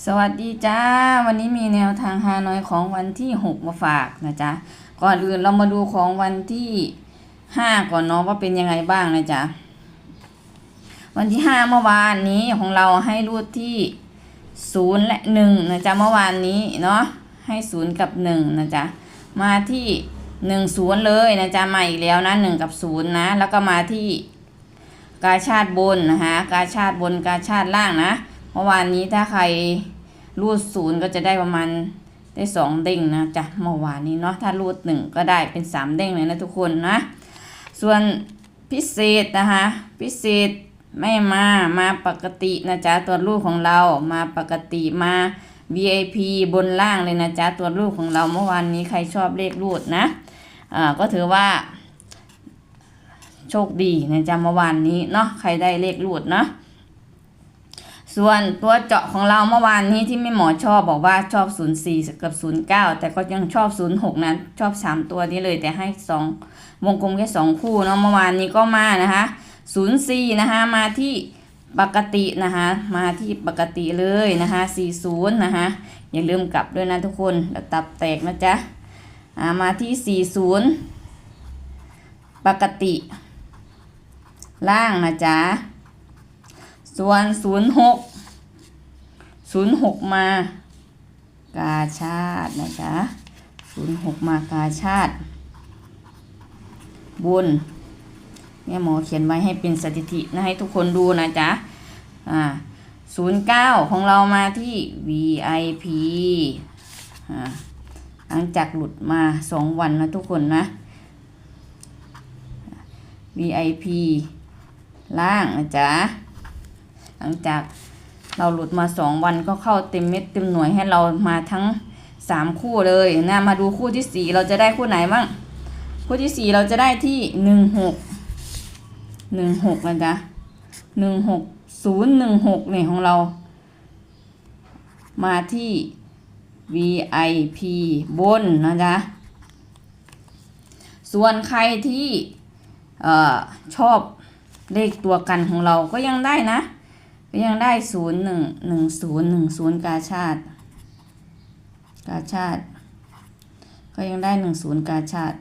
สวัสดีจ้า วันนี้มีแนวทางฮานอยของวันที่ 6 มาฝากนะจ๊ะ ก่อนอื่นเรามาดูของวันที่ 5 ก่อนเนาะว่าเป็นยังไงบ้างนะจ๊ะ วันที่ 5 เมื่อวานนี้ของเราให้รูดที่ 0 และ 1 นะจ๊ะเมื่อวานนี้เนาะให้ 0 กับ 1 นะจ๊ะ มาที่ 1 0 เลยนะจ๊ะมาอีกแล้วนะ1กับ 0 นะ แล้วก็มาที่กาชาติบนนะคะกาชาติบนกาชาติล่างนะ เมื่อวานนี้ถ้าใครรูดศูนย์ก็จะได้ประมาณได้สองเด้งนะจ๊ะเมื่อวานนี้เนาะถ้ารูดหนึ่งก็ได้เป็นสามเด้งเลยนะทุกคนนะ ส่วนพิเศษนะคะพิเศษไม่มามาปกตินะจ๊ะตัวรูปของเรามาปกติมา VIP บนล่างเลยนะจ๊ะตัวรูปของเราเมื่อวานนี้ใครชอบเลขรูดนะอ่าก็ถือว่า โชคดีนะจ๊ะเมื่อวานนี้เนาะใครได้เลขรูดเนาะ ส่วนตัวเจาะของเราเมื่อวานนี้ที่แม่หมอชอบบอกว่าชอบ 04กับ 09 แต่ก็ยังชอบ 06 นะชอบ 3 ตัวนี้เลยแต่ให้ 2 วงกลมแค่ 2 คู่เนาะเมื่อวานนี้ก็มานะคะ04นะคะมาที่ปกตินะคะมาที่ปกติเลยนะคะ40นะคะอย่าลืมกลับด้วยนะทุกคนแล้วตับแตกนะจ๊ะามาที่ 40 ปกติ ล่างนะจ๊ะ ส่วนศูนย์หกศูนย์หกมากาชาตินะจ๊ะศูนย์หกมากาชาติ บุญแม่หมอเขียนไว้ให้เป็นสถิตินะให้ทุกคนดูนะจ๊ะอ่าศูนย์เก้าของเรามาที่ VIP อ่าหลังจากหลุดมาสองวันนะทุกคนนะ VIP ล่างนะจ๊ะ หลังจากเราหลุดมาสองวันก็เข้าเต็มเม็ดเต็มหน่วยให้เรามาทั้งสามคู่เลยนะมาดูคู่ที่สี่เราจะได้คู่ไหนบ้างคู่ที่สี่เราจะได้ที่หนึ่งหกหนึ่งหกนะจ๊ะหนึ่งหกศูนย์หนึ่งหกเนี่ยของเรา มาที่ VIP บนนะจ๊ะส่วนใครที่ออชอบเลขตัวกันของเราก็ยังได้นะ ก็ยังได้ศูนย์หนึ่งหนึ่งศูนย์หนึ่งศูนย์กาชาติ กาชาติ ก็ยังได้หนึ่งศูนย์กาชาติ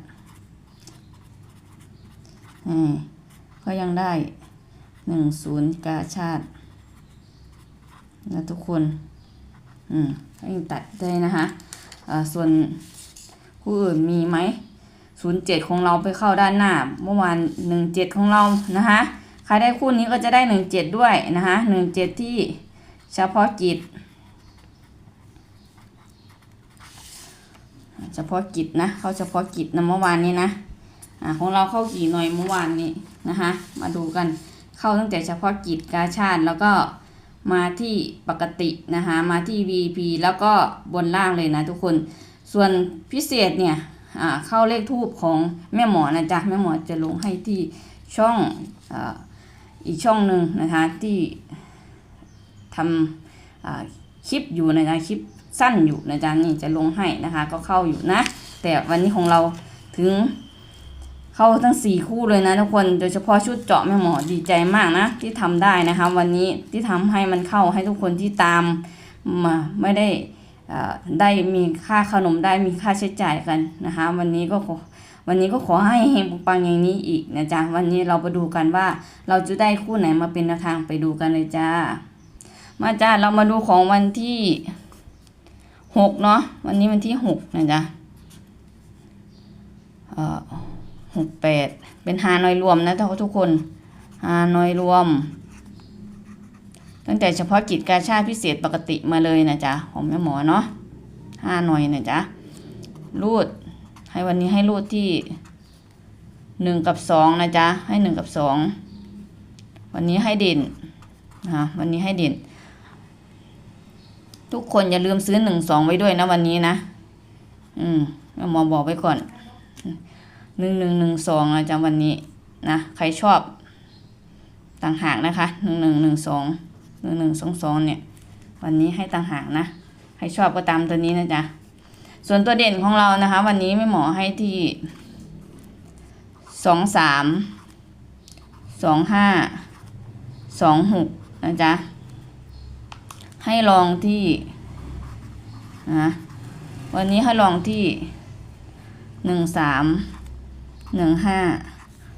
ก็ยังได้หนึ่งศูนย์กาชาตินะทุกคน อืมก็ยังตัดได้นะคะอ่าส่วนคู่อื่นมีไหมศูนย์เจ็ดของเราไปเข้าด้านหน้า เมื่อวานหนึ่งเจ็ดของเรานะคะ ใครได้คู่นี้ก็จะได้หนึ่งเจ็ดด้วยนะคะหนึ่งเจ็ดที่เฉพาะกิจ เฉพาะกิจนะ เข้าเฉพาะกิจนะเมื่อวานนี้นะอ่าของเราเข้ากี่หน่วยเมื่อวานนี้นะคะ มาดูกันเข้าตั้งแต่เฉพาะกิจกาชาติแล้วก็มาที่ปกตินะคะมาที่ VP แล้วก็บนล่างเลยนะทุกคน ส่วนพิเศษเนี่ยอ่าเข้าเลขทูบของแม่หมอนะจ๊ะแม่หมอจะลงให้ที่ช่องอา อีกช่องหนึ่งนะคะที่ทำคลิปอยู่นะจ๊ะคลิปสั้นอยู่นะจ๊ะนี่จะลงให้นะคะก็เข้าอยู่นะ แต่วันนี้ของเราถึงเข้าทั้งสี่คู่เลยนะทุกคนโดยเฉพาะชุดเจาะแม่หมอดีใจมากนะ ที่ทำได้นะคะ วันนี้ที่ทำให้มันเข้าให้ทุกคนที่ตามมาไม่ได้ได้มีค่าขนมได้มีค่าใช้จ่ายกันนะคะ วันนี้ก็ขอ วันนี้ก็ขอให้เฮงปังอย่างนี้อีกนะจ๊ะวันนี้เราไปดูกันว่า เราจะได้คู่ไหนมาเป็นแนวทางไปดูกันเลยจ้า มาจ้าเรามาดูของวันที่หกเนาะวันนี้วันที่หกนะจ๊ะเอ่อหกแปดเป็นฮานอยรวมนะทุกคนฮานอยรวม ตั้งแต่เฉพาะกิจการชาติพิเศษปกติมาเลยนะจ๊ะของแม่หมอเนาะห้าหน่อยนะจ๊ะรูด ให้วันนี้ให้รูดที่หนึ่งกับสองนะจ๊ะ ให้หนึ่งกับสอง วันนี้ให้เด่นนะวันนี้ให้เด่น ทุกคนอย่าลืมซื้อหนึ่งสองไว้ด้วยนะวันนี้นะ อืมหมอบอกไว้ก่อนหนึ่งหนึ่งหนึ่งสองนะจ๊ะวันนี้นะ ใครชอบ ต่างหากนะคะหนึ่งหนึ่งหนึ่งสองหนึ่งหนึ่งสองสองเนี่ย วันนี้ให้ต่างหากนะให้ชอบก็ตามตัวนี้นะจ๊ะ ส่วนตัวเด่นของเรานะคะ วันนี้ไม่หมอให้ที่สองสามสองห้าสองหกนะจ๊ะ ให้ลองที่นะวันนี้ให้ลองที่หนึ่งสามหนึ่งห้า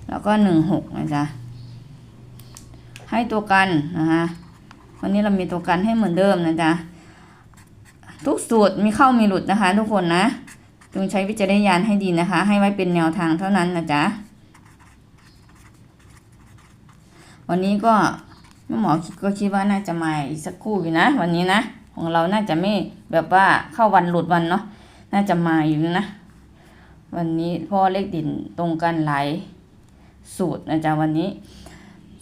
แล้วก็หนึ่งหกนะจ๊ะ ให้ตัวกันนะคะวันนี้เรามีตัวกันให้เหมือนเดิมนะจ๊ะ ทุกสูตรมีเข้ามีหลุดนะคะ ทุกคนนะจงใช้วิจารณญาณให้ดีนะคะ ให้ไว้เป็นแนวทางเท่านั้นนะจ๊ะวันนี้ก็แม่หมอคิดก็คิดว่าน่าจะมาอีกสักคู่อยู่นะ วันนี้นะ ของเราน่าจะไม่แบบว่าเข้าวันหลุดวันเนาะน่าจะมาอยู่นะ วันนี้เพราะเลขดินตรงกันหลายสูตรนะจ๊ะวันนี้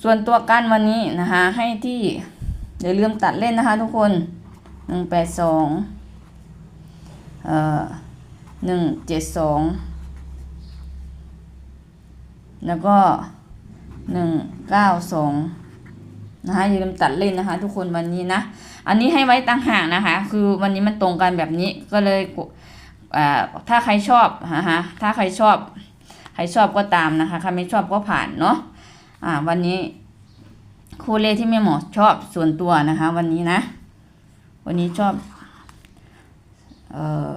ส่วนตัวกันวันนี้นะคะ ให้ที่อย่าลืมตัดเล่นนะคะ ทุกคน หนึ่งแปดสองเอ่อหนึ่งเจ็ดสองแล้วก็หนึ่งเก้าสองนะคะอย่าลืมตัดเล่นนะคะ ทุกคนวันนี้นะ อันนี้ให้ไว้ต่างหากนะคะ คือวันนี้มันตรงกันแบบนี้ก็เลยกอ่าถ้าใครชอบนะคะถ้าใครชอบ ใครชอบก็ตามนะคะใครไม่ชอบก็ผ่านเนาะอ่าวันนี้คู่เลขที่แม่หมอชอบส่วนตัวนะคะ วันนี้นะ วันนี้ชอบเอ่อ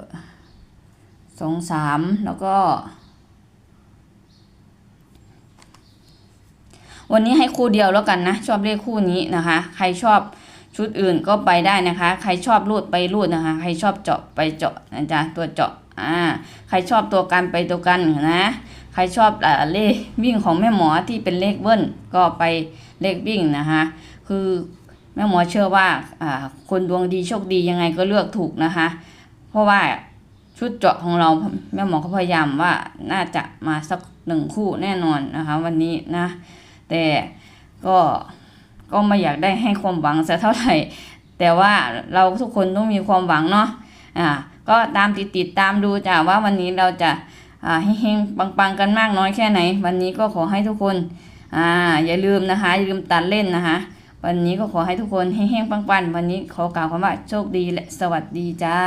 สองสามแล้วก็ วันนี้ให้คู่เดียวแล้วกันนะ ชอบเลขคู่นี้นะคะ ใครชอบชุดอื่นก็ไปได้นะคะ ใครชอบรูดไปรูดนะคะ ใครชอบเจาะไปเจาะนะจ๊ะตัวเจาะอ่าใครชอบตัวกันไปตัวกันนะใครชอบอ่าเลขวิ่งของแม่หมอที่เป็นเลขเบิ้ลก็ไปเลขวิ่งนะคะ คือ แม่หมอเชื่อว่าคนดวงดีโชคดียังไงก็เลือกถูกนะคะ เพราะว่าชุดเจาะของเราแม่หมอก็พยายามว่าน่าจะมาสักหนึ่งคู่แน่นอนนะคะ วันนี้นะ แต่ก็ก็ไม่อยากได้ให้ความหวังสักเท่าไหร่ แต่ว่าเราทุกคนต้องมีความหวังเนาะอ่าก็ตามติดติดตามดูจ้ะว่าวันนี้เราจะอ่าเฮงๆปังๆกันมากน้อยแค่ไหน วันนี้ก็ขอให้ทุกคนอ่าอย่าลืมนะคะอย่าลืมตัดเล่นนะคะ วันนี้ก็ขอให้ทุกคนเฮงๆปังๆ วันนี้ขอกล่าวคำว่าโชคดีและสวัสดีจ้า